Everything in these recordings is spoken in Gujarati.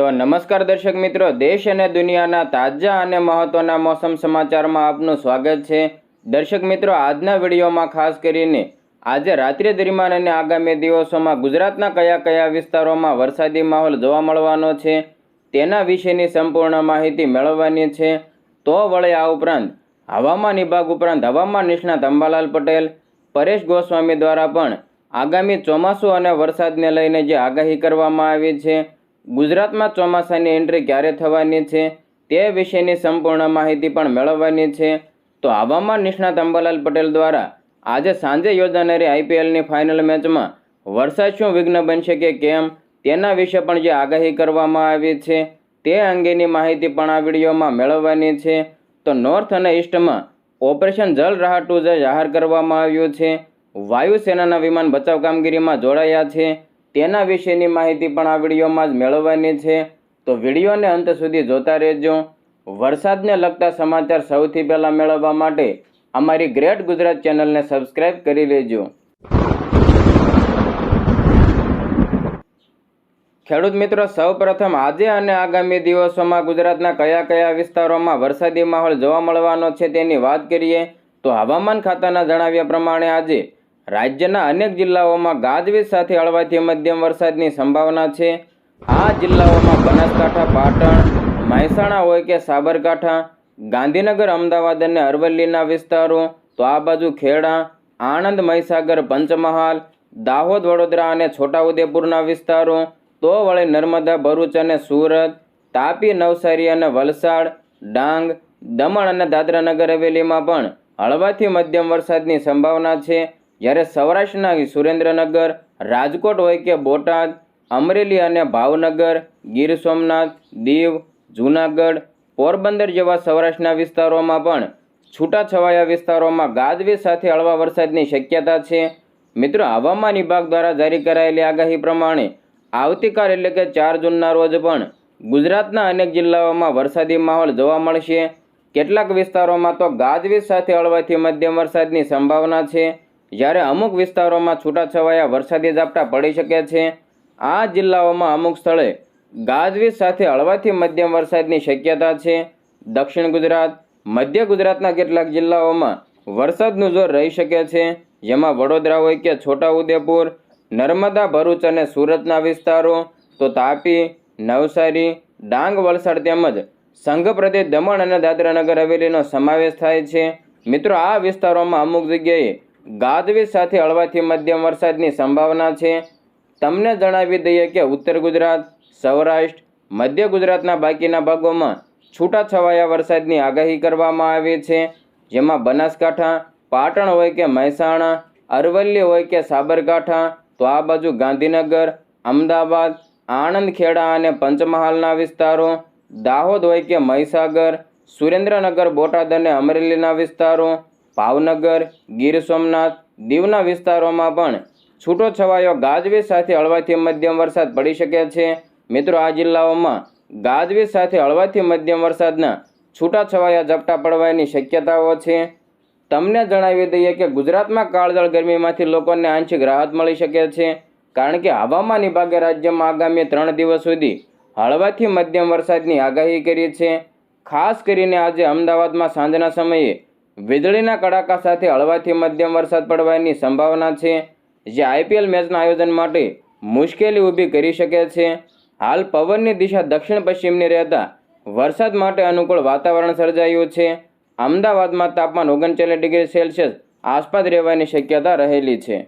તો નમસ્કાર દર્શક મિત્રો, દેશ અને દુનિયાના તાજા અને મહત્વના મોસમ સમાચારમાં આપનું સ્વાગત છે. દર્શક મિત્રો, આજના વિડીયોમાં ખાસ કરીને આજે રાત્રિ દરમિયાન અને આગામી દિવસોમાં ગુજરાતના કયા કયા વિસ્તારોમાં વરસાદી માહોલ જોવા મળવાનો છે, તેના વિશેની સંપૂર્ણ માહિતી મેળવવાની છે. તો વળે આ ઉપરાંત હવામાન વિભાગ ઉપરાંત હવામાન નિષ્ણાત અંબાલાલ પટેલ, પરેશ ગોસ્વામી દ્વારા પણ આગામી ચોમાસું અને વરસાદને લઈને જે આગાહી કરવામાં આવી છે ગુજરાતમાં ચોમાસાની એન્ટ્રી ક્યારે થવાની છે તે વિશેની સંપૂર્ણ માહિતી પણ મેળવવાની છે. તો હવામાન નિષ્ણાત અંબાલાલ પટેલ દ્વારા આજે સાંજે યોજાનારી આઈપીએલની ફાઇનલ મેચમાં વરસાદ શું વિઘ્ન બનશે કે કેમ તેના વિશે પણ જે આગાહી કરવામાં આવી છે તે અંગેની માહિતી પણ આ વિડીયોમાં મેળવવાની છે. તો નોર્થ અને ઈસ્ટમાં ઓપરેશન જલ રાહત ટુ જાહેર કરવામાં આવ્યું છે. વાયુસેનાના વિમાન બચાવ કામગીરીમાં જોડાયા છે. તેના વિશેની માહિતી પણ આ વિડીયોમાં જ મેળવવાની છે. તો વિડીયોને અંત સુધી જોતા રહેજો. વરસાદને લગતા સમાચાર સૌથી પહેલાં મેળવવા માટે અમારી ગ્રેટ ગુજરાત ચેનલને સબસ્ક્રાઇબ કરી લેજો. ખેડૂત મિત્રો, સૌપ્રથમ આજે અને આગામી દિવસોમાં ગુજરાતના કયા કયા વિસ્તારોમાં વરસાદી માહોલ જોવા મળવાનો છે તેની વાત કરીએ. તો હવામાન ખાતાના જણાવ્યા પ્રમાણે આજે રાજ્યના અનેક જિલ્લાઓમાં ગાજવીજ સાથે હળવાથી મધ્યમ વરસાદની સંભાવના છે. આ જિલ્લાઓમાં બનાસકાંઠા, પાટણ, મહેસાણા હોય કે સાબરકાંઠા, ગાંધીનગર, અમદાવાદ અને અરવલ્લીના વિસ્તારો, તો આ બાજુ ખેડા, આણંદ, મહીસાગર, પંચમહાલ, દાહોદ, વડોદરા અને છોટાઉદેપુરના વિસ્તારો, તો વળી નર્મદા, ભરૂચ અને સુરત, તાપી, નવસારી અને વલસાડ, ડાંગ, દમણ અને દાદરાનગર હવેલીમાં પણ હળવાથી મધ્યમ વરસાદની સંભાવના છે. જ્યારે સૌરાષ્ટ્રના સુરેન્દ્રનગર, રાજકોટ હોય કે બોટાદ, અમરેલી અને ભાવનગર, ગીર સોમનાથ, દીવ, જૂનાગઢ, પોરબંદર જેવા સૌરાષ્ટ્રના વિસ્તારોમાં પણ છૂટાછવાયા વિસ્તારોમાં ગાજવીજ સાથે હળવા વરસાદની શક્યતા છે. મિત્રો, હવામાન વિભાગ દ્વારા જારી કરાયેલી આગાહી પ્રમાણે આવતીકાલ એટલે કે ચાર જૂનના રોજ પણ ગુજરાતના અનેક જિલ્લાઓમાં વરસાદી માહોલ જોવા મળશે. કેટલાક વિસ્તારોમાં તો ગાજવીજ સાથે હળવાથી મધ્યમ વરસાદની સંભાવના છે. જ્યારે અમુક વિસ્તારોમાં છૂટાછવાયા વરસાદી ઝાપટા પડી શકે છે, આ જિલ્લાઓમાં અમુક સ્થળે ગાજવીજ સાથે હળવાથી મધ્યમ વરસાદની શક્યતા છે. દક્ષિણ ગુજરાત, મધ્ય ગુજરાતના કેટલાક જિલ્લાઓમાં વરસાદનું જોર રહી શકે છે, જેમાં વડોદરા હોય કે છોટાઉદેપુર, નર્મદા, ભરૂચ અને સુરતના વિસ્તારો, તો તાપી, નવસારી, ડાંગ, વલસાડ તેમજ સંઘ પ્રદેશ દમણ અને દાદરાનગર હવેલીનો સમાવેશ થાય છે. મિત્રો, આ વિસ્તારોમાં અમુક જગ્યાએ ગાજવીજ સાથે હળવાથી મધ્યમ વરસાદની સંભાવના છે. તમને જણાવી દઈએ કે ઉત્તર ગુજરાત, સૌરાષ્ટ્ર, મધ્ય ગુજરાતના બાકીના ભાગોમાં છૂટાછવાયા વરસાદની આગાહી કરવામાં આવી છે. જેમાં બનાસકાંઠા, પાટણ હોય કે મહેસાણા, અરવલ્લી હોય કે સાબરકાંઠા, તો આ બાજુ ગાંધીનગર, અમદાવાદ આણંદ ખેડા અને પંચમહાલના વિસ્તારો, દાહોદ હોય કે મહીસાગર, સુરેન્દ્રનગર, બોટાદ અને અમરેલીના વિસ્તારો ભાવનગર, ગીર સોમનાથ દીવના વિસ્તારોમાં પણ છૂટો છવાયો ગાજવીજ સાથે હળવાથી મધ્યમ વરસાદ પડી શકે છે. મિત્રો, આ જિલ્લાઓમાં ગાજવીજ સાથે હળવાથી મધ્યમ વરસાદના છૂટાછવાયા ઝપટા પડવાની શક્યતાઓ છે. તમને જણાવી દઈએ કે ગુજરાતમાં કાળઝાળ ગરમીમાંથી લોકોને આંશિક રાહત મળી શકે છે, કારણ કે હવામાન વિભાગે રાજ્યમાં આગામી ત્રણ દિવસ સુધી હળવાથી મધ્યમ વરસાદની આગાહી કરી છે. ખાસ કરીને આજે અમદાવાદમાં સાંજના સમયે વીજળીના કડાકા સાથે હળવાથી મધ્યમ વરસાદ પડવાની સંભાવના છે. જે આઈપીએલ મેચના આયોજન માટે મુશ્કેલી ઊભી કરી શકે છે. હાલ પવનની દિશા દક્ષિણ પશ્ચિમની રહેતા વરસાદ માટે અનુકૂળ વાતાવરણ સર્જાયું છે. અમદાવાદમાં તાપમાન ઓગણચાલીસ ડિગ્રી સેલ્સિયસ આસપાસ રહેવાની શક્યતા રહેલી છે.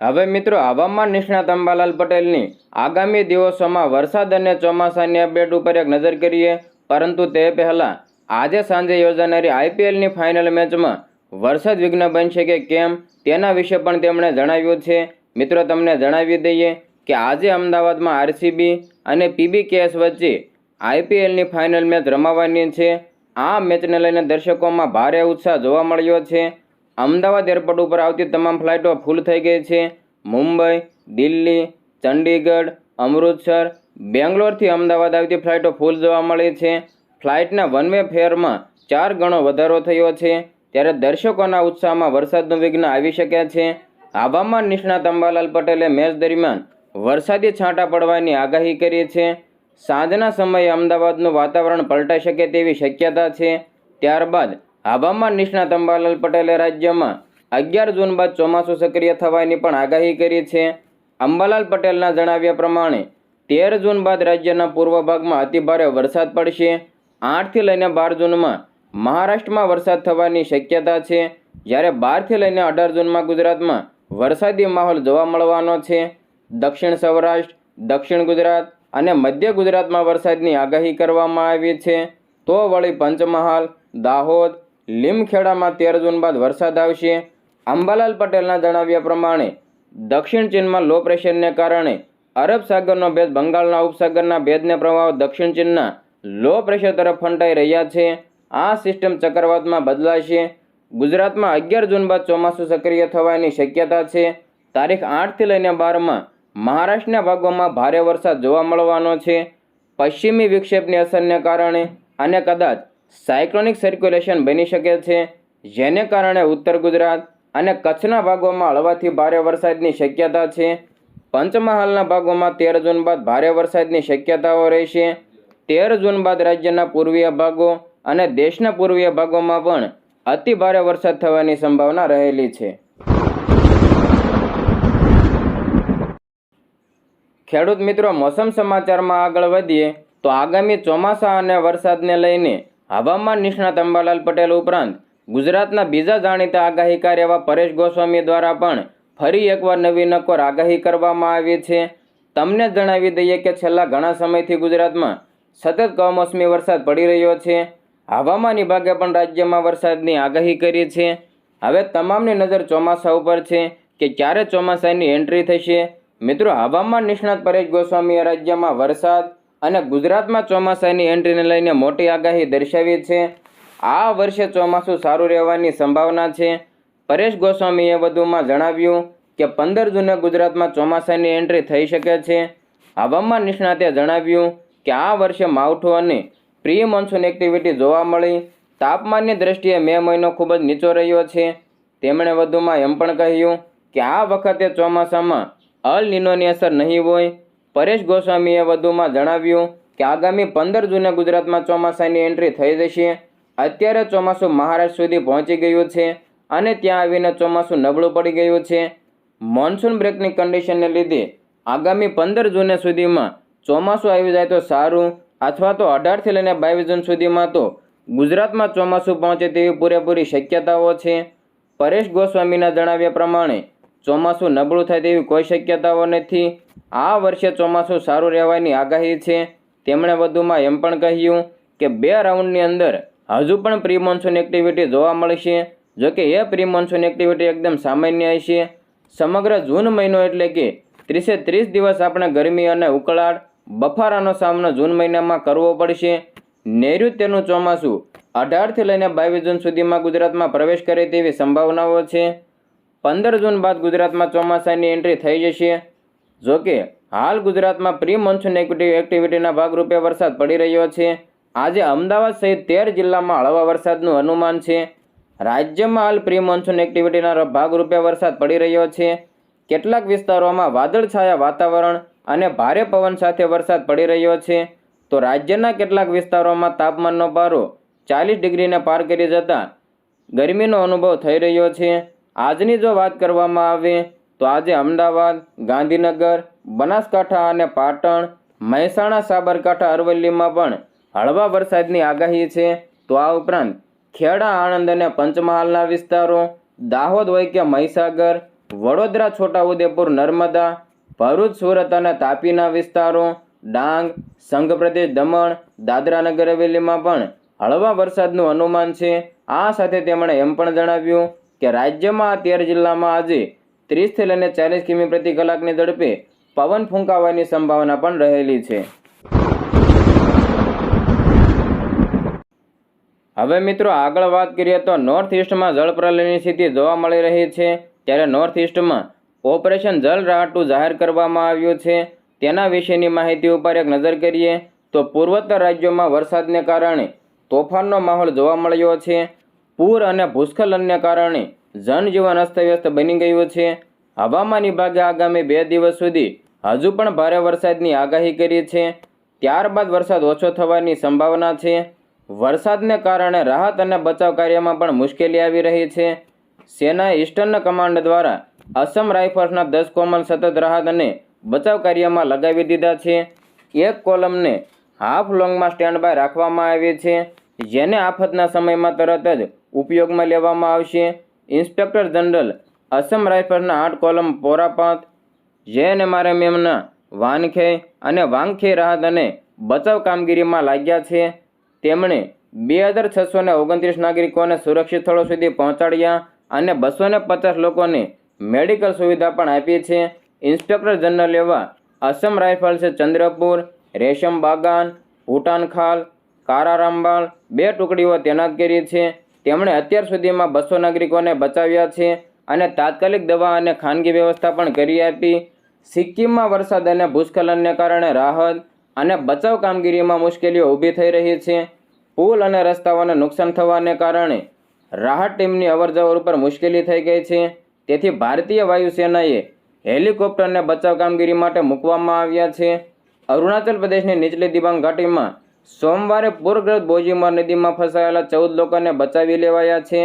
હવે મિત્રો, હવામાન નિષ્ણાત અંબાલાલ પટેલની આગામી દિવસોમાં વરસાદ અને ચોમાસાની અપડેટ ઉપર એક નજર કરીએ. પરંતુ તે પહેલાં આજે સાંજે યોજાનારી આઈપીએલની ફાઇનલ મેચમાં વરસાદ વિઘ્ન બનશે કે કેમ તેના વિશે પણ તેમણે જણાવ્યું છે. મિત્રો, તમને જણાવી દઈએ કે આજે અમદાવાદમાં આરસીબી અને પીબી કેસ વચ્ચે આઈપીએલની ફાઇનલ મેચ રમાવાની છે. આ મેચને લઈને દર્શકોમાં ભારે ઉત્સાહ જોવા મળ્યો છે. અમદાવાદ એરપોર્ટ ઉપર આવતી તમામ ફ્લાઇટો ફૂલ થઈ ગઈ છે. મુંબઈ, દિલ્હી, ચંડીગઢ, અમૃતસર બેંગ્લોરથી અમદાવાદ આવતી ફ્લાઇટો ફૂલ જોવા મળી છે. ફ્લાઇટના વન વે ફેરમાં ચાર ગણો વધારો થયો છે. ત્યારે દર્શકોના ઉત્સાહમાં વરસાદનું વિઘ્ન આવી શકે છે. હવામાન નિષ્ણાત અંબાલાલ પટેલે મેચ દરમિયાન વરસાદી છાંટા પડવાની આગાહી કરી છે. સાંજના સમયે અમદાવાદનું વાતાવરણ પલટાઈ શકે તેવી શક્યતા છે. ત્યારબાદ હવામાન નિષ્ણાત અંબાલાલ પટેલે રાજ્યમાં અગિયાર જૂન બાદ ચોમાસું સક્રિય થવાની પણ આગાહી કરી છે. અંબાલાલ પટેલના જણાવ્યા પ્રમાણે તેર જૂન બાદ રાજ્યના પૂર્વ ભાગમાં અતિભારે વરસાદ પડશે. આઠથી લઈને બાર જૂનમાં મહારાષ્ટ્રમાં વરસાદ થવાની શક્યતા છે. જ્યારે બારથી લઈને અઢાર જૂનમાં ગુજરાતમાં વરસાદી માહોલ જોવા મળવાનો છે. દક્ષિણ સૌરાષ્ટ્ર, દક્ષિણ ગુજરાત અને મધ્ય ગુજરાતમાં વરસાદની આગાહી કરવામાં આવી છે. તો વળી પંચમહાલ, દાહોદ, લીમખેડામાં તેર જૂન બાદ વરસાદ આવશે. અંબાલાલ પટેલના જણાવ્યા પ્રમાણે દક્ષિણ ચીનમાં લો પ્રેશરને કારણે અરબ સાગરનો ભેદ બંગાળના ઉપસાગરના ભેદને પ્રભાવ દક્ષિણ ચીનના લો પ્રેશર તરફ ફંટાઈ રહ્યા છે. આ સિસ્ટમ ચક્રવાતમાં બદલાશે. ગુજરાતમાં અગિયાર જૂન બાદ ચોમાસું સક્રિય થવાની શક્યતા છે. તારીખ આઠથી લઈને બારમાં મહારાષ્ટ્રના ભાગોમાં ભારે વરસાદ જોવા મળવાનો છે. પશ્ચિમી વિક્ષેપની અસરને કારણે અને કદાચ સાયક્લોનિક સર્ક્યુલેશન બની શકે છે, જેને કારણે ઉત્તર ગુજરાત અને કચ્છના ભાગોમાં હળવાથી ભારે વરસાદની શક્યતા છે. પંચમહાલના ભાગોમાં તેર જૂન બાદ ભારે વરસાદની શક્યતાઓ રહેશે. તેર જૂન બાદ રાજ્યના પૂર્વીય ભાગો અને દેશના પૂર્વીય ભાગોમાં પણ અતિ ભારે વરસાદ થવાની સંભાવના રહેલી છે. ખેડૂત મિત્રો, મોસમ સમાચારમાં આગળ વધીએ તો આગામી ચોમાસા અને વરસાદને લઈને હવામાન નિષ્ણાત અંબાલાલ પટેલ ઉપરાંત ગુજરાતના બીજા જાણીતા આગાહીકાર એવા પરેશ ગોસ્વામી દ્વારા પણ ફરી એકવાર નવી નકોર આગાહી કરવામાં આવી છે. તમને જણાવી દઈએ કે છેલ્લા ઘણા સમયથી ગુજરાતમાં સતત કમોસમી વરસાદ પડી રહ્યો છે. હવામાન વિભાગે પણ રાજ્યમાં વરસાદની આગાહી કરી છે. હવે તમામની નજર ચોમાસા ઉપર છે કે ક્યારે ચોમાસાની એન્ટ્રી થશે? મિત્રો, હવામાન નિષ્ણાત પરેશ ગોસ્વામીએ રાજ્યમાં વરસાદ અને ગુજરાતમાં ચોમાસાની એન્ટ્રીને લઈને મોટી આગાહી દર્શાવી છે. આ વર્ષે ચોમાસું સારું રહેવાની સંભાવના છે. પરેશ ગોસ્વામીએ વધુમાં જણાવ્યું કે પંદર જૂને ગુજરાતમાં ચોમાસાની એન્ટ્રી થઈ શકે છે. હવામાન નિષ્ણાતે જણાવ્યું કે આ વર્ષે માવઠું અને પ્રી મોન્સૂન એક્ટિવિટી જોવા મળી. તાપમાનની દ્રષ્ટિએ મે મહિનો ખૂબ જ નીચો રહ્યો છે. તેમણે વધુમાં એમ પણ કહ્યું કે આ વખતે ચોમાસામાં અલ નિનોની અસર નહીં હોય. પરેશ ગોસ્વામીએ વધુમાં જણાવ્યું કે આગામી પંદર જૂને ગુજરાતમાં ચોમાસાની એન્ટ્રી થઈ જશે. અત્યારે ચોમાસું મહારાષ્ટ્ર સુધી પહોંચી ગયું છે. અને ત્યાં આવીને ચોમાસું નબળું પડી ગયું છે. મોન્સૂન બ્રેકની કન્ડિશનને લીધે આગામી પંદર જૂને સુધીમાં ચોમાસું આવી જાય તો સારું અથવા તો અઢારથી લઈને બાવીસ જૂન સુધીમાં તો ગુજરાતમાં ચોમાસું પહોંચે તેવી પૂરેપૂરી શક્યતાઓ છે. પરેશ ગોસ્વામીના જણાવ્યા પ્રમાણે ચોમાસું નબળું થાય તેવી કોઈ શક્યતાઓ નથી. આ વર્ષે ચોમાસું સારું રહેવાની આગાહી છે. તેમણે વધુમાં એમ પણ કહ્યું કે બે રાઉન્ડની અંદર હજુ પણ પ્રી મોન્સૂન એક્ટિવિટી જોવા મળશે. જોકે એ પ્રી મોન્સૂન એક્ટિવિટી એકદમ સામાન્ય છે. સમગ્ર જૂન મહિનો એટલે કે ત્રીસે ત્રીસ દિવસ આપણે ગરમી અને ઉકળાટ બફારાનો સામનો જૂન મહિનામાં કરવો પડશે. નૈઋત્યનું ચોમાસું અઢારથી લઈને બાવીસ જૂન સુધીમાં ગુજરાતમાં પ્રવેશ કરે તેવી સંભાવનાઓ છે. પંદર જૂન બાદ ગુજરાતમાં ચોમાસાની એન્ટ્રી થઈ જશે. જોકે હાલ ગુજરાતમાં પ્રી મોન્સૂન એક્ટિવિટીના ભાગરૂપે વરસાદ પડી રહ્યો છે. આજે અમદાવાદ સહિત તેર જિલ્લામાં હળવા વરસાદનું અનુમાન છે. રાજ્યમાં હાલ પ્રી મોન્સૂન એક્ટિવિટીના ભાગરૂપે વરસાદ પડી રહ્યો છે. કેટલાક વિસ્તારોમાં વાદળછાયા વાતાવરણ અને ભારે પવન સાથે વરસાદ પડી રહ્યો છે. તો રાજ્યના કેટલાક વિસ્તારોમાં તાપમાનનો પારો ચાલીસ ડિગ્રીને પાર કરી જતા ગરમીનો અનુભવ થઈ રહ્યો છે. આજની જો વાત કરવામાં આવે, તો આજે અમદાવાદ, ગાંધીનગર, બનાસકાંઠા અને પાટણ, મહેસાણા, સાબરકાંઠા, અરવલ્લીમાં પણ હળવા વરસાદની આગાહી છે. તો આ ઉપરાંત ખેડા, આણંદ અને પંચમહાલના વિસ્તારો, દાહોદ હોય કે મહીસાગર, વડોદરા, છોટાઉદેપુર, નર્મદા, ભરૂચ, સુરત અને તાપીના વિસ્તારો, ડાંગ, સંઘ પ્રદેશ, દમણ, દાદરા નગર હવેલીમાં પણ હળવા વરસાદનું અનુમાન છે. આ સાથે તેમણે એમ પણ જણાવ્યું કે રાજ્યમાં તેર જિલ્લામાં આજે ત્રીસથી લઈને ચાલીસ કિમી પ્રતિ કલાકની ઝડપે પવન ફૂંકાવાની સંભાવના પણ રહેલી છે. હવે મિત્રો આગળ વાત કરીએ તો નોર્થ ઇસ્ટમાં જળપ્રલયની સ્થિતિ જોવા મળી રહી છે. ત્યારે નોર્થ ઇસ્ટમાં ઓપરેશન જલ રાહતું જાહેર કરવામાં આવ્યું છે. તેના વિશેની માહિતી ઉપર એક નજર કરીએ તો પૂર્વોત્તર રાજ્યોમાં વરસાદને કારણે તોફાનનો માહોલ જોવા મળ્યો છે. પૂર અને ભૂસ્ખલનને કારણે જનજીવન અસ્તવ્યસ્ત બની ગયું છે. હવામાન વિભાગે આગામી બે દિવસ સુધી હજુ પણ ભારે વરસાદની આગાહી કરી છે. ત્યારબાદ વરસાદ ઓછો થવાની સંભાવના છે. વરસાદને કારણે રાહત અને બચાવ કાર્યમાં પણ મુશ્કેલી આવી રહી છે. સેના ઇસ્ટર્ન કમાન્ડ દ્વારા અસમ રાઇફલ્સના દસ કોમન સતત રાહત અને બચાવ કાર્યમાં લગાવી દીધા છે. એક કોલમને હાફ લોંગમાં સ્ટેન્ડ બાય રાખવામાં આવી છે, જેને આફતના સમયમાં તરત જ ઉપયોગમાં લેવામાં આવશે. ઇન્સ્પેક્ટર જનરલ અસમ રાઇફલ્સના આઠ કોલમ પોરાપાત જેએનએમઆરએમએમના વાનખે અને વાંખે રાહત અને બચાવ કામગીરીમાં લાગ્યા છે. તેમણે બે હજાર છસો ને ઓગણત્રીસ નાગરિકોને સુરક્ષિત સ્થળો સુધી પહોંચાડ્યા અને બસો ને પચાસ લોકોને મેડિકલ સુવિધા પણ આપી છે. ઇન્સ્પેક્ટર જનરલ એવા અસમ રાઇફલ્સે ચંદ્રપુર, રેશમ બાગાન ભૂટાનખાલ કારારામબાળ બે ટુકડીઓ તૈનાત કરી છે. તેમણે અત્યાર સુધીમાં બસો નાગરિકોને બચાવ્યા છે અને તાત્કાલિક દવા અને ખાનગી વ્યવસ્થા પણ કરી આપી. સિક્કિમમાં વરસાદ અને ભૂસ્ખલનને કારણે રાહત અને બચાવ કામગીરીમાં મુશ્કેલીઓ ઊભી થઈ રહી છે. પુલ અને રસ્તાઓને નુકસાન થવાને કારણે રાહત ટીમની અવરજવર ઉપર મુશ્કેલી થઈ ગઈ છે. તેથી ભારતીય વાયુસેનાએ હેલિકોપ્ટરને બચાવ કામગીરી માટે મૂકવામાં આવ્યા છે. અરુણાચલ પ્રદેશની નીચલી દિબાંગ ઘાટીમાં સોમવારે પૂરગ્રસ્ત બોજીમર નદીમાં ફસાયેલા ચૌદ લોકોને બચાવી લેવાયા છે.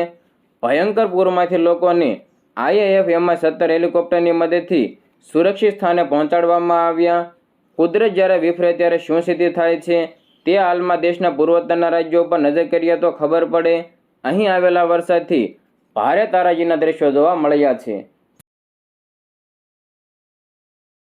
ભયંકર પૂરમાંથી લોકોને આઈએએફ એમાં સત્તર હેલિકોપ્ટરની મદદથી સુરક્ષિત સ્થાને પહોંચાડવામાં આવ્યા. કુદરત જ્યારે વિફરે ત્યારે શું સ્થિતિ થાય છે? તે હાલમાં દેશના પૂર્વોત્તરના રાજ્યો પર નજર કરીએ તો ખબર પડે, અહીં આવેલા વરસાદથી ભારે તારાજીના દ્રશ્યો જોવા મળ્યા છે.